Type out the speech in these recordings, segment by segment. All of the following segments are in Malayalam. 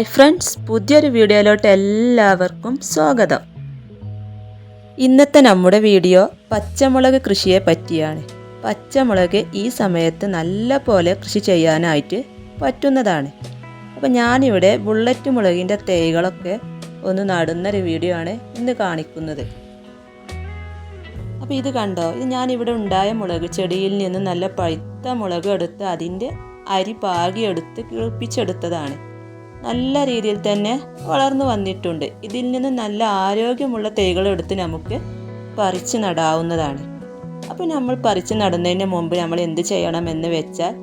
ഹായ് ഫ്രണ്ട്സ് പുതിയൊരു വീഡിയോയിലോട്ട് എല്ലാവർക്കും സ്വാഗതം. ഇന്നത്തെ നമ്മുടെ വീഡിയോ പച്ചമുളക് കൃഷിയെ പറ്റിയാണ്. പച്ചമുളക് ഈ സമയത്ത് നല്ല പോലെ കൃഷി ചെയ്യാനായിട്ട് പറ്റുന്നതാണ്. അപ്പോൾ ഞാനിവിടെ ബുള്ളറ്റ് മുളകിന്റെ തൈകളൊക്കെ ഒന്ന് നടുന്നൊരു വീഡിയോ ആണ് ഇന്ന് കാണിക്കുന്നത്. അപ്പോൾ ഇത് കണ്ടോ ഇത് ഞാനിവിടെ ഉണ്ടായ മുളക് ചെടിയിൽ നിന്ന് നല്ല പഴുത്ത മുളക് എടുത്ത് അതിന്റെ അരി പാകിയെടുത്ത് കിളിപ്പിച്ചെടുത്തതാണ്. നല്ല രീതിയിൽ തന്നെ വളർന്നു വന്നിട്ടുണ്ട്. ഇതിൽ നിന്ന് നല്ല ആരോഗ്യമുള്ള തൈകളെടുത്ത് നമുക്ക് പറിച്ച് നടാവുന്നതാണ്. അപ്പോൾ നമ്മൾ പറിച്ച് നടുന്നതിന് മുമ്പ് നമ്മൾ എന്ത് ചെയ്യണം എന്ന് വെച്ചാൽ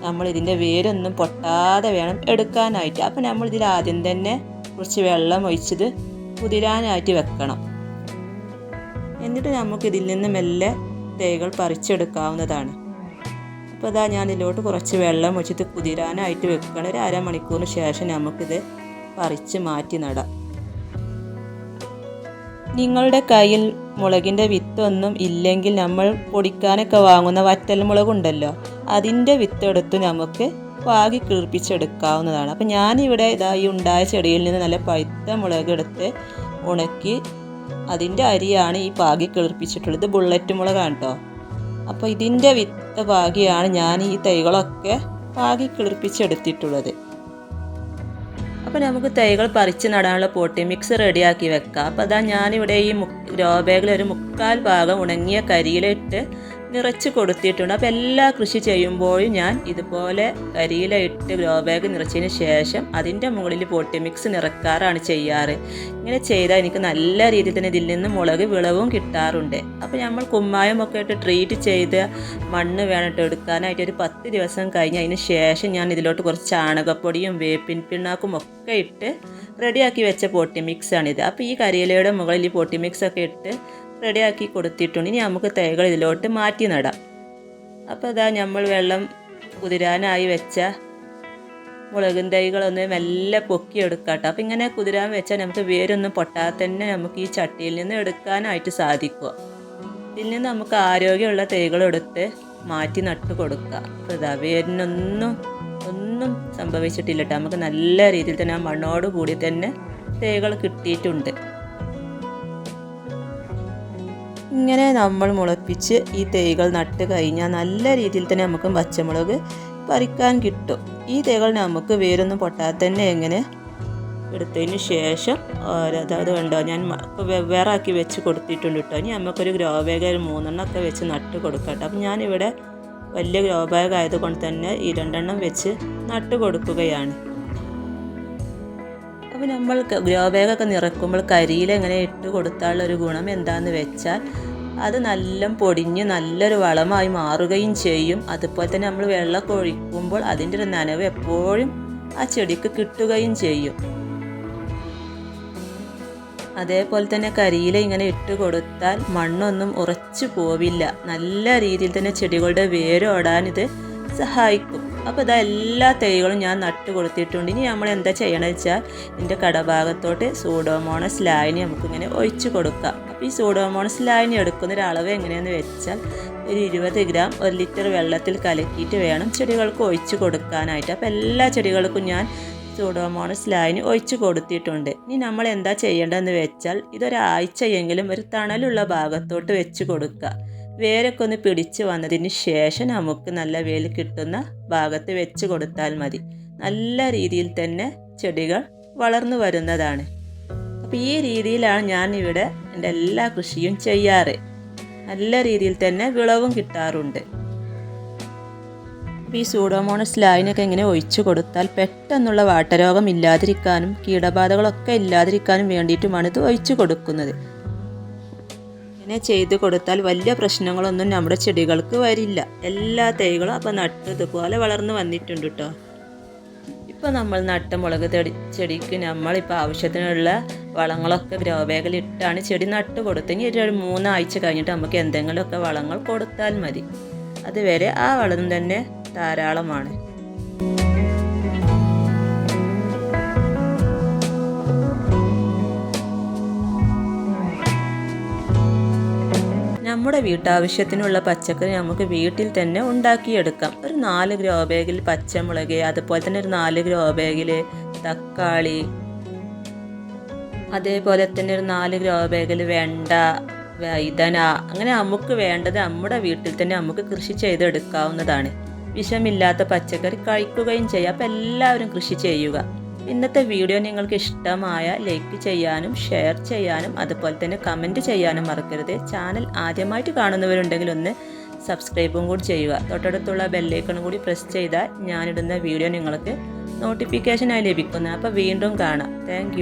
നമ്മൾ ഇതിന്റെ വേരൊന്നും പൊട്ടാതെ വേണം എടുക്കാനായിട്ട്. അപ്പോൾ നമ്മൾ ഇതിൽ ആദ്യം തന്നെ കുറച്ച് വെള്ളം ഒഴിച്ചത് കുതിരാനായിട്ട് വെക്കണം. എന്നിട്ട് നമുക്ക് ഇതിൽ നിന്ന് മെല്ലെ തൈകൾ പറിച്ചെടുക്കാവുന്നതാണ്. അപ്പോൾ ഇതാ ഞാനിതിലോട്ട് കുറച്ച് വെള്ളം ഒഴിച്ചിട്ട് കുതിരാനായിട്ട് വെക്കണം. ഒരു അരമണിക്കൂറിന് ശേഷം നമുക്കിത് പറിച്ച് മാറ്റി നടാം. നിങ്ങളുടെ കയ്യിൽ മുളകിന്റെ വിത്തൊന്നും ഇല്ലെങ്കിൽ നമ്മൾ പൊടിക്കാനൊക്കെ വാങ്ങുന്ന വറ്റൽ മുളകുണ്ടല്ലോ അതിന്റെ വിത്തെടുത്ത് നമുക്ക് പാകി കീർപ്പിച്ചെടുക്കാവുന്നതാണ് അപ്പം ഞാനിവിടെ ഇതാ ഈ ഉണ്ടായ ചെടിയിൽ നിന്ന് നല്ല പഴുത്ത മുളക് എടുത്ത് ഉണക്കി അതിന്റെ അരിയാണ് ഈ പാകി കിളിർപ്പിച്ചിട്ടുള്ളത് ബുള്ളറ്റ് മുളകാണ് കേട്ടോ. അപ്പോൾ ഇതിന്റെ വിത്ത് പാകിയാണ് ഞാൻ ഈ തൈകളൊക്കെ പാകി കിളിർപ്പിച്ചെടുത്തിട്ടുള്ളത്. അപ്പോൾ നമുക്ക് തൈകൾ പറിച്ച് നടാനുള്ള പോട്ടി മിക്സ് റെഡിയാക്കി വെക്കാം. അപ്പോൾ അതാ ഞാനിവിടെ ഈ മു ഒരു മുക്കാൽ ഭാഗം ഉണങ്ങിയ കരിയിലിട്ട് നിറച്ച് കൊടുത്തിട്ടുണ്ട്. അപ്പോൾ എല്ലാ കൃഷി ചെയ്യുമ്പോഴും ഞാൻ ഇതുപോലെ കരിയില ഇട്ട് ഗ്രോ ബാഗ് നിറച്ചതിന് ശേഷം അതിന്റെ മുകളിൽ പോട്ടി മിക്സ് നിറക്കാറാണ് ചെയ്യാറ്. ഇങ്ങനെ ചെയ്താൽ എനിക്ക് നല്ല രീതിയിൽ തന്നെ ഇതിൽ നിന്ന് മുളക് വിളവും കിട്ടാറുണ്ട്. അപ്പോൾ നമ്മൾ കുമ്മായം ഒക്കെ ഇട്ട് ട്രീറ്റ് ചെയ്ത് മണ്ണ് വേണമിട്ട് എടുക്കാനായിട്ട് ഒരു പത്ത് ദിവസം കഴിഞ്ഞ് അതിന് ശേഷം ഞാൻ ഇതിലോട്ട് കുറച്ച് ചാണകപ്പൊടിയും വേപ്പിൻ പിണ്ണാക്കും ഒക്കെ ഇട്ട് റെഡിയാക്കി വെച്ച പോട്ടി മിക്സാണിത് അപ്പോൾ ഈ കരിയിലയുടെ മുകളിൽ ഈ പോട്ടി മിക്സ് ഒക്കെ ഇട്ട് റെഡിയാക്കി കൊടുത്തിട്ടുണ്ട്. ഇനി നമുക്ക് തൈകൾ ഇതിലോട്ട് മാറ്റി നടാം. അപ്പോൾ ഇതാ നമ്മൾ വെള്ളം കുതിരാനായി വെച്ച മുളകും തൈകളൊന്ന് മെല്ലെ പൊക്കിയെടുക്കാം കേട്ടോ അപ്പോൾ ഇങ്ങനെ കുതിരാൻ വെച്ചാൽ നമുക്ക് വേരൊന്നും പൊട്ടാതെ തന്നെ നമുക്ക് ഈ ചട്ടിയിൽ നിന്ന് എടുക്കാനായിട്ട് സാധിക്കുക. ഇതിൽ നിന്ന് നമുക്ക് ആരോഗ്യമുള്ള തൈകളെടുത്ത് മാറ്റി നട്ട് കൊടുക്കുക. അപ്പോൾ ഇതാ വേരിനൊന്നും ഒന്നും സംഭവിച്ചിട്ടില്ല കേട്ടോ. നമുക്ക് നല്ല രീതിയിൽ തന്നെ ആ മണ്ണോട് കൂടി തന്നെ തൈകൾ കിട്ടിയിട്ടുണ്ട്. ഇങ്ങനെ നമ്മൾ മുളപ്പിച്ച് ഈ തൈകൾ നട്ട് കഴിഞ്ഞാൽ നല്ല രീതിയിൽ തന്നെ നമുക്ക് പച്ചമുളക് പറിക്കാൻ കിട്ടും. ഈ തൈകൾ നമുക്ക് വേരൊന്നും പൊട്ടാതെ തന്നെ എങ്ങനെ എടുത്തതിന് ശേഷം അതായത് കണ്ടോ ഞാൻ വെവ്വേറെ ആക്കി വെച്ച് കൊടുത്തിട്ടുണ്ട് കേട്ടോ. ഇനി നമുക്കൊരു ഗ്രോ ബാഗ് ഒരു മൂന്നെണ്ണമൊക്കെ വെച്ച് നട്ട് കൊടുക്കാം കേട്ടോ. അപ്പം ഞാനിവിടെ വലിയ ഗ്രോ ബാഗ് ആയതുകൊണ്ട് തന്നെ ഈ രണ്ടെണ്ണം വെച്ച് നട്ട് കൊടുക്കുകയാണ്. അപ്പോൾ നമ്മൾ ഗ്രോ ബാഗൊക്കെ നിറക്കുമ്പോൾ കരിയിൽ എങ്ങനെ ഇട്ട് കൊടുത്താലുള്ള ഒരു ഗുണം എന്താണെന്ന് വെച്ചാൽ അത് നല്ല പൊടിഞ്ഞ് നല്ലൊരു വളമായി മാറുകയും ചെയ്യും. അതുപോലെ തന്നെ നമ്മൾ വെള്ളമൊക്കെ ഒഴിക്കുമ്പോൾ അതിന്റെ ഒരു നനവ് എപ്പോഴും ആ ചെടിക്ക് കിട്ടുകയും ചെയ്യും. അതേപോലെ തന്നെ കരിയില ഇങ്ങനെ ഇട്ട് കൊടുത്താൽ മണ്ണൊന്നും ഉറച്ചു പോവില്ല. നല്ല രീതിയിൽ തന്നെ ചെടികളുടെ വേരോടാൻ ഇത് സഹായിക്കും. അപ്പോൾ ഇതാ എല്ലാ തൈകളും ഞാൻ നട്ട് കൊടുത്തിട്ടുണ്ട് ഇനി നമ്മൾ എന്താ ചെയ്യണമെന്ന് വെച്ചാൽ ഇതിന്റെ കടഭാഗത്തോട്ട് സൂഡോമോണസ് ലായനി നമുക്കിങ്ങനെ ഒഴിച്ച് കൊടുക്കാം. അപ്പോൾ ഈ സൂഡോമോണസ് ലായനി എടുക്കുന്ന ഒരു അളവ് എങ്ങനെയാണെന്ന് വെച്ചാൽ ഒരു ഇരുപത് ഗ്രാം ഒരു ലിറ്റർ വെള്ളത്തിൽ കലക്കിയിട്ട് വേണം ചെടികൾക്ക് ഒഴിച്ച് കൊടുക്കാനായിട്ട്. അപ്പോൾ എല്ലാ ചെടികൾക്കും ഞാൻ സൂഡോമോണസ് ലായനി ഒഴിച്ച് കൊടുത്തിട്ടുണ്ട്. ഇനി നമ്മൾ എന്താ ചെയ്യേണ്ടതെന്ന് വെച്ചാൽ ഇതൊരാഴ്ചയെങ്കിലും ഒരു തണലുള്ള ഭാഗത്തോട്ട് വെച്ച് കൊടുക്കുക. വേരൊക്കെ ഒന്ന് പിടിച്ചു വന്നതിന് ശേഷം നമുക്ക് നല്ല വെയിൽ കിട്ടുന്ന ഭാഗത്ത് വെച്ച് കൊടുത്താൽ മതി. നല്ല രീതിയിൽ തന്നെ ചെടികൾ വളർന്നു വരുന്നതാണ്. അപ്പോൾ ഈ രീതിയിലാണ് ഞാൻ ഇവിടെ എന്റെ എല്ലാ കൃഷിയും ചെയ്യാറ്. നല്ല രീതിയിൽ തന്നെ വിളവും കിട്ടാറുണ്ട്. ഈ സൂഡോമോണസ് ലൈനൊക്കെ ഇങ്ങനെ ഒഴിച്ചു കൊടുത്താൽ പെട്ടെന്നുള്ള വാട്ടരോഗം ഇല്ലാതിരിക്കാനും കീടബാധകളൊക്കെ ഇല്ലാതിരിക്കാനും വേണ്ടിയിട്ടുമാണ് ഇത് ഒഴിച്ചു കൊടുക്കുന്നത്. ഇങ്ങനെ ചെയ്ത് കൊടുത്താൽ വലിയ പ്രശ്നങ്ങളൊന്നും നമ്മുടെ ചെടികൾക്ക് വരില്ല. എല്ലാ തൈകളും അപ്പോൾ നട്ട് ഇതുപോലെ വളർന്നു വന്നിട്ടുണ്ട് കേട്ടോ ഇപ്പോൾ നമ്മൾ നട്ട മുളക് തെടി ചെടിക്ക് നമ്മളിപ്പോൾ ആവശ്യത്തിനുള്ള വളങ്ങളൊക്കെ ഗ്രോ ബാഗിൽ ഇട്ടാണ് ചെടി നട്ട് കൊടുത്തെങ്കിൽ ഒരു മൂന്നാഴ്ച കഴിഞ്ഞിട്ട് നമുക്ക് എന്തെങ്കിലുമൊക്കെ വളങ്ങൾ കൊടുത്താൽ മതി. അതുവരെ ആ വളം തന്നെ ധാരാളമാണ്. നമ്മുടെ വീട്ടാവശ്യത്തിനുള്ള പച്ചക്കറി നമുക്ക് വീട്ടിൽ തന്നെ ഉണ്ടാക്കിയെടുക്കാം. ഒരു നാല് ഗ്രോ ബാഗിൽ പച്ചമുളക് അതുപോലെ തന്നെ ഒരു നാല് ഗ്രോ ബാഗിൽ തക്കാളി അതേപോലെ തന്നെ ഒരു നാല് ഗ്രോ ബാഗിൽ വെണ്ട വൈതന. അങ്ങനെ നമുക്ക് വേണ്ടത് നമ്മുടെ വീട്ടിൽ തന്നെ നമുക്ക് കൃഷി ചെയ്തെടുക്കാവുന്നതാണ്. വിഷമില്ലാത്ത പച്ചക്കറി കഴിക്കുകയും ചെയ്യാം. അപ്പം എല്ലാവരും കൃഷി ചെയ്യുക. ഇന്നത്തെ വീഡിയോ നിങ്ങൾക്ക് ഇഷ്ടമായ ലൈക്ക് ചെയ്യാനും ഷെയർ ചെയ്യാനും അതുപോലെ തന്നെ കമന്റ് ചെയ്യാനും മറക്കരുത്. ചാനൽ ആദ്യമായിട്ട് കാണുന്നവരുണ്ടെങ്കിൽ ഒന്ന് സബ്സ്ക്രൈബും കൂടി ചെയ്യുക. തൊട്ടടുത്തുള്ള ബെല്ലൈക്കണും കൂടി പ്രസ് ചെയ്താൽ ഞാനിടുന്ന വീഡിയോ നിങ്ങൾക്ക് നോട്ടിഫിക്കേഷനായി ലഭിക്കുന്നത് അപ്പോൾ വീണ്ടും കാണാം. താങ്ക്